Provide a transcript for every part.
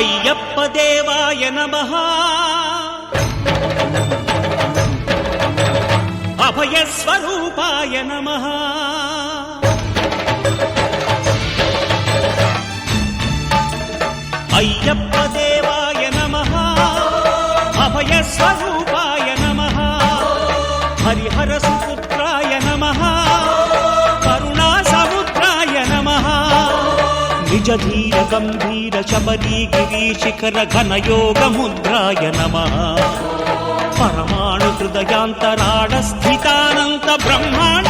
అయ్యప్ప దేవాయ నమ. అభయస్వరూపాయ నమ. అయ్యప్ప దేవాయ నమ. అభయస్వరూపాయ నమ. హరిహర సుపుత్రాయ నమ. కరుణా సముద్రాయ నమ. నిజధీ గంభీర శబరీ గిరీ శిఖర ఘన యోగ ముద్రాయ నమ. పరమాణు హృదయాంతరాడ స్థితానంత బ్రహ్మాండ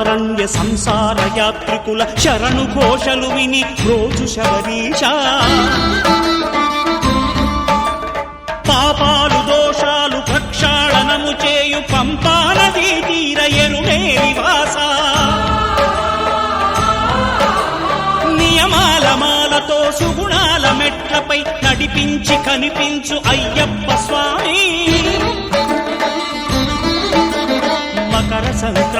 ఘోరకీకారణ్య సంసార యాత్రికుల శరణు ఘోషలు విని రోజు శబరీష పాపాలు దోషాలు ప్రక్షాళనము చేయు పంపానదీ తీర ఎరుమే నివాస. నియమాల మాలతో సుగుణాల మెట్లపై నడిపించి కనిపించు అయ్యప్ప స్వామి. మకర సంక్రాంతి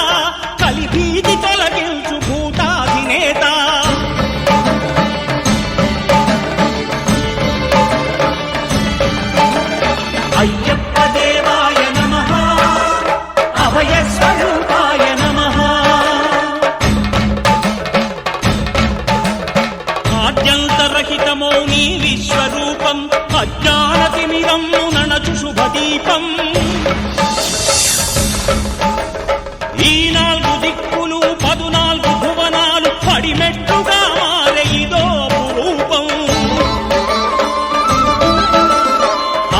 శుభదీపం ఈ నాలుగు దిక్కులు పదునాలుగు భువనాలు పడిమెట్టుగా మారే ఇదో రూపం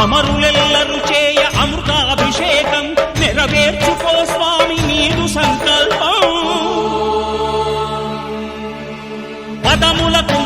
అమరులెల్లరు చేయ అమృతాభిషేకం నెరవేర్చుకో స్వామి నీదు సంకల్పం. పదములకు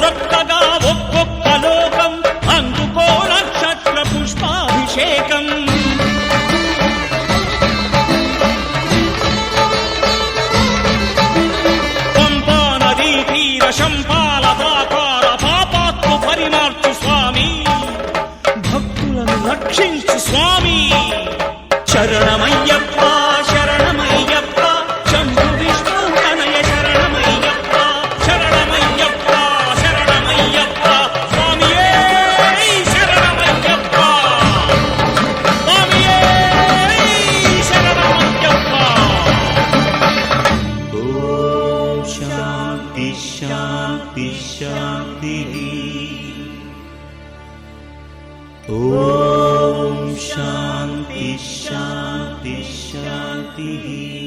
शान्ति शान्ति श्रान्तिः